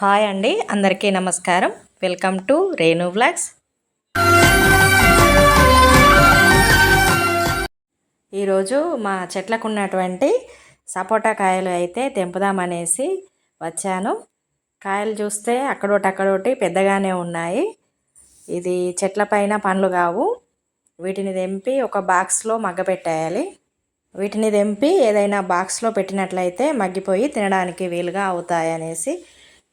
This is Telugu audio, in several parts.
హాయ్ అండి అందరికీ నమస్కారం. వెల్కమ్ టు రేణు వ్లాగ్స్ ఈరోజు మా చెట్లకు ఉన్నటువంటి సపోటా కాయలు అయితే తెంపుదామనేసి వచ్చాను. కాయలు చూస్తే అక్కడోటి అక్కడోటి పెద్దగానే ఉన్నాయి. ఇది చెట్లపైన పండ్లు కావు. వీటిని తెంపి ఒక బాక్స్లో మగ్గపెట్టేయాలి వీటిని తెంపి ఏదైనా బాక్స్లో పెట్టినట్లయితే మగ్గిపోయి తినడానికి వీలుగా అవుతాయి అనేసి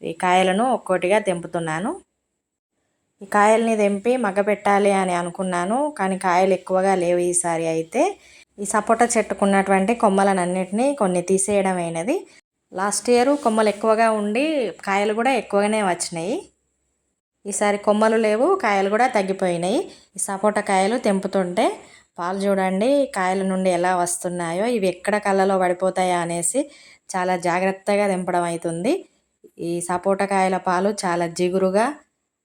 ఈ కాయలను ఒక్కోటిగా తెంపుతున్నాను. ఈ కాయల్ని తెంపి మగ్గపెట్టాలి అని అనుకున్నాను కానీ కాయలు ఎక్కువగా లేవు ఈసారి అయితే. ఈ సపోటా చెట్టుకున్నటువంటి కొమ్మలనన్నిటినీ కొన్ని తీసేయడం అయినది. లాస్ట్ ఇయర్ కొమ్మలు ఎక్కువగా ఉండి కాయలు కూడా ఎక్కువగానే వచ్చినాయి. ఈసారి కొమ్మలు లేవు కాయలు కూడా తగ్గిపోయినాయి. ఈ సపోటా కాయలు తెంపుతుంటే పాలు చూడండి కాయల నుండి ఎలా వస్తున్నాయో ఇవి ఎక్కడ కళ్ళలో పడిపోతాయా అనేసి చాలా జాగ్రత్తగా తెంపడం అవుతుంది. ఈ సపోటా కాయల పాలు చాలా జిగురుగా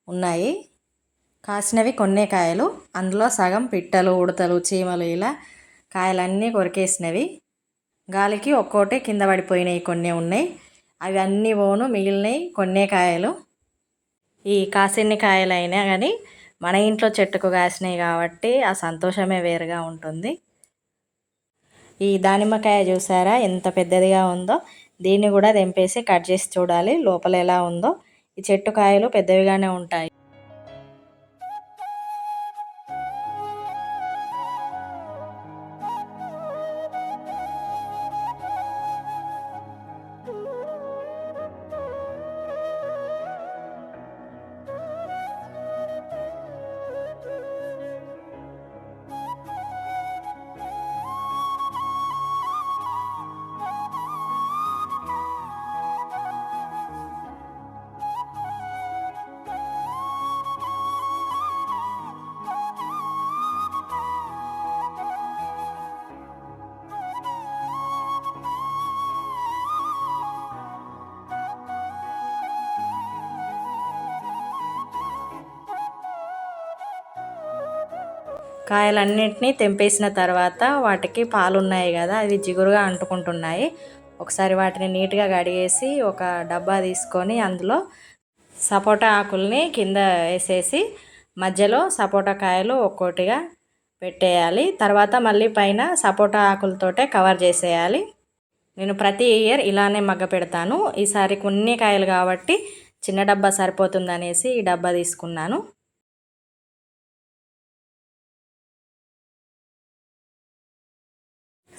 ఉన్నాయి. కాసినవి కొన్నే కాయలు. అందులో సగం పిట్టలు ఉడతలు చీమలు ఇలా కాయలన్నీ కొరికేసినవి. గాలికి ఒక్కోటి కింద పడిపోయినాయి కొన్ని ఉన్నాయి. అవి అన్నీ పోను మిగిలినవి కొన్నే కాయలు. ఈ కాసిన్ని కాయలైనా కానీ మన ఇంట్లో చెట్టుకు కాసినాయి కాబట్టి ఆ సంతోషమే వేరుగా ఉంటుంది. ఈ దానిమ్మకాయ చూసారా? ఎంత పెద్దదిగా ఉందో. దీన్ని కూడా తెంపేసి కట్ చేసి చూడాలి. లోపల ఎలా ఉందో. ఈ చెట్టు కాయలు పెద్దవిగానే ఉంటాయి. కాయలన్నింటినీ తెంపేసిన తర్వాత వాటికి పాలు ఉన్నాయి కదా అవి జిగురుగా అంటుకుంటున్నాయి. ఒకసారి వాటిని నీట్గా కడిగేసి ఒక డబ్బా తీసుకొని అందులో సపోటా ఆకుల్ని కింద వేసేసి మధ్యలో సపోటా కాయలు ఒక్కోటిగా పెట్టేయాలి. తర్వాత మళ్ళీ పైన సపోటా ఆకులతోటే కవర్ చేసేయాలి. నేను ప్రతి ఇయర్ ఇలానే మగ్గ పెడతాను. ఈసారి కొన్ని కాయలు కాబట్టి చిన్న డబ్బా సరిపోతుందనేసి ఈ డబ్బా తీసుకున్నాను.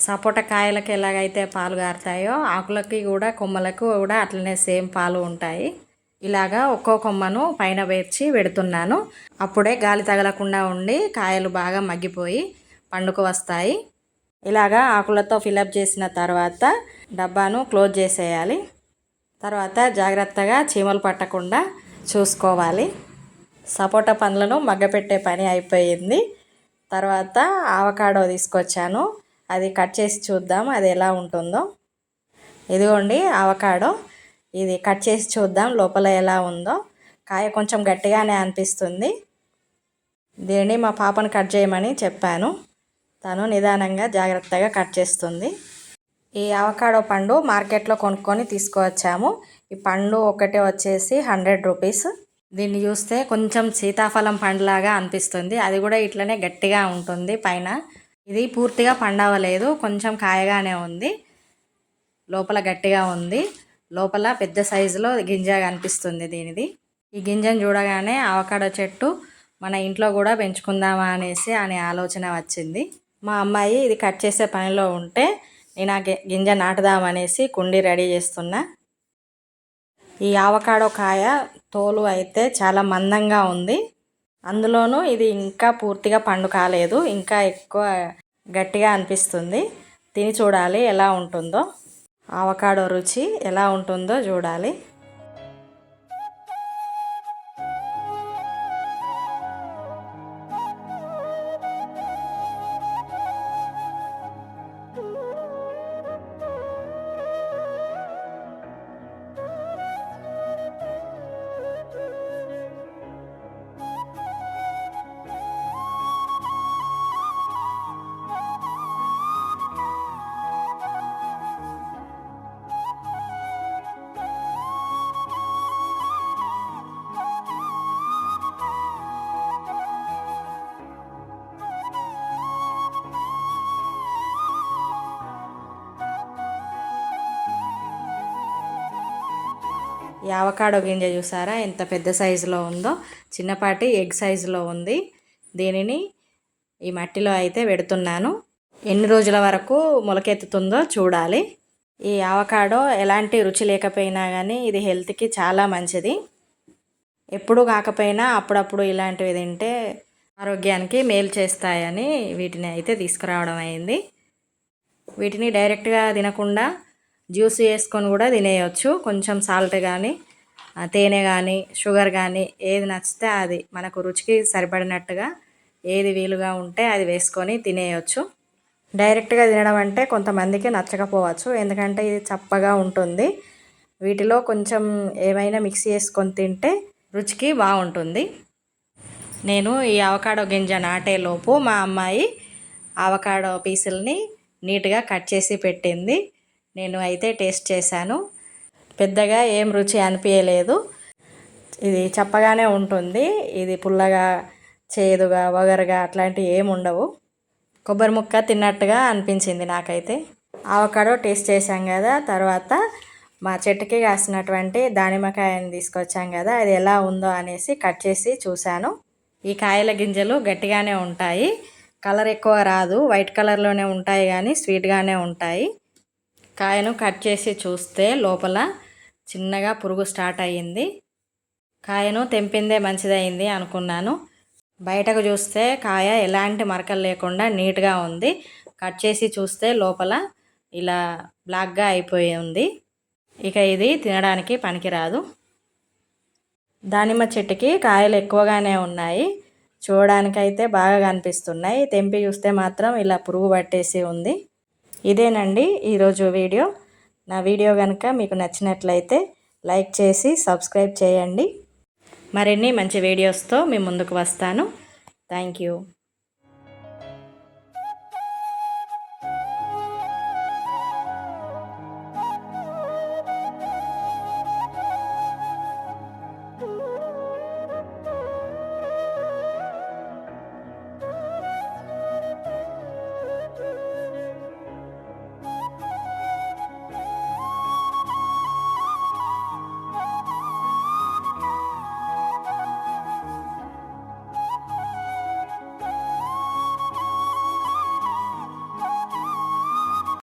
సపోటా కాయలకి ఎలాగైతే పాలు గారుతాయో ఆకులకి కూడా కొమ్మలకు కూడా అట్లనే సేమ్ పాలు ఉంటాయి. ఇలాగా ఒక్కో కొమ్మను పైన వేర్చి పెడుతున్నాను. అప్పుడే గాలి తగలకుండా ఉండి కాయలు బాగా మగ్గిపోయి పండుకు వస్తాయి. ఇలాగా ఆకులతో ఫిలప్ చేసిన తర్వాత డబ్బాను క్లోజ్ చేసేయాలి. తర్వాత జాగ్రత్తగా చీమలు పట్టకుండా చూసుకోవాలి. సపోటా పండ్లను మగ్గపెట్టే పని అయిపోయింది. తర్వాత ఆవకాడో తీసుకొచ్చాను. అది కట్ చేసి చూద్దాం అది ఎలా ఉంటుందో. ఇదిగోండి అవకాడో. ఇది కట్ చేసి చూద్దాం లోపల ఎలా ఉందో. కాయ కొంచెం గట్టిగానే అనిపిస్తుంది. దీన్ని మా పాపను కట్ చేయమని చెప్పాను. తను నిదానంగా జాగ్రత్తగా కట్ చేస్తుంది. ఈ అవకాడో పండు మార్కెట్లో కొనుక్కొని తీసుకువచ్చాము. ఈ పండు ఒకటి వచ్చేసి హండ్రెడ్ రూపీస్. దీన్ని చూస్తే కొంచెం సీతాఫలం పండులాగా అనిపిస్తుంది. అది కూడా ఇట్లనే గట్టిగా ఉంటుంది పైన. ఇది పూర్తిగా పండవలేదు కొంచెం కాయగానే ఉంది. లోపల గట్టిగా ఉంది. లోపల పెద్ద సైజులో గింజ కనిపిస్తుంది దీనిది. ఈ గింజను చూడగానే అవకాడో చెట్టు మన ఇంట్లో కూడా పెంచుకుందామా అనేసి అనే ఆలోచన వచ్చింది. మా అమ్మాయి ఇది కట్ చేసే పనిలో ఉంటే నేను ఆ గింజ నాటుదామనేసి కుండి రెడీ చేస్తున్నా. ఈ ఆవకాడో కాయ తోలు అయితే చాలా మందంగా ఉంది. అందులోనూ ఇది ఇంకా పూర్తిగా పండు కాలేదు ఇంకా ఎక్కువ గట్టిగా అనిపిస్తుంది. తిని చూడాలి ఎలా ఉంటుందో. ఆవకాడో రుచి ఎలా ఉంటుందో చూడాలి. యావకాడో గింజ చూసారా? ఎంత పెద్ద సైజులో ఉందో. చిన్నపాటి ఎగ్ సైజులో ఉంది. దీనిని ఈ మట్టిలో అయితే పెడుతున్నాను. ఎన్ని రోజుల వరకు మొలకెత్తుతుందో చూడాలి. ఈ ఆవకాడో ఎలాంటి రుచి లేకపోయినా కానీ ఇది హెల్త్కి చాలా మంచిది. ఎప్పుడు కాకపోయినా అప్పుడప్పుడు ఇలాంటివి తింటే ఆరోగ్యానికి మేలు చేస్తాయని వీటిని అయితే తీసుకురావడం అయింది. వీటిని డైరెక్ట్గా తినకుండా జ్యూస్ వేసుకొని కూడా తినేయచ్చు. కొంచెం సాల్ట్ కానీ తేనె కానీ షుగర్ కానీ ఏది నచ్చితే అది మనకు రుచికి సరిపడినట్టుగా ఏది వీలుగా ఉంటే అది వేసుకొని తినేయచ్చు. డైరెక్ట్గా తినడం అంటే కొంతమందికి నచ్చకపోవచ్చు. ఎందుకంటే ఇది చప్పగా ఉంటుంది. వీటిలో కొంచెం ఏమైనా మిక్స్ చేసుకొని తింటే రుచికి బాగుంటుంది. నేను ఈ అవకాడో గింజ నాటేలోపు మా అమ్మాయి అవకాడో పీసుల్ని నీట్గా కట్ చేసి పెట్టింది. నేను అయితే టేస్ట్ చేశాను. పెద్దగా ఏం రుచి అనిపించలేదు ఇది చప్పగానే ఉంటుంది. ఇది పుల్లగా చేదుగా వగరగా అట్లాంటివి ఏమి ఉండవు. కొబ్బరి ముక్క తిన్నట్టుగా అనిపించింది నాకైతే. ఆవకాడో టేస్ట్ చేశాం కదా తర్వాత మా చెట్టుకి కాసినటువంటి దానిమ్మకాయని తీసుకొచ్చాం కదా అది ఎలా ఉందో అనేసి కట్ చేసి చూశాను. ఈ కాయల గింజలు గట్టిగానే ఉంటాయి. కలర్ ఎక్కువ రాదు. వైట్ కలర్లోనే ఉంటాయి కానీ స్వీట్గానే ఉంటాయి. కాయను కట్ చేసి చూస్తే లోపల చిన్నగా పురుగు స్టార్ట్ అయ్యింది. కాయను తెంపిందే మంచిదైంది అనుకున్నాను. బయటకు చూస్తే కాయ ఎలాంటి మరకలు లేకుండా నీట్గా ఉంది. కట్ చేసి చూస్తే లోపల ఇలా బ్లాక్గా అయిపోయి ఉంది. ఇక ఇది తినడానికి పనికిరాదు. దానిమ్మ చెట్టుకి కాయలు ఎక్కువగానే ఉన్నాయి. చూడడానికైతే బాగా కనిపిస్తున్నాయి. తెంపి చూస్తే మాత్రం ఇలా పురుగు పట్టేసి ఉంది. ఇదేనండి ఈరోజు వీడియో. నా వీడియో కనుక మీకు నచ్చినట్లయితే లైక్ చేసి సబ్స్క్రైబ్ చేయండి. మరిన్ని మంచి వీడియోస్తో మీ ముందుకు వస్తాను. Thank you.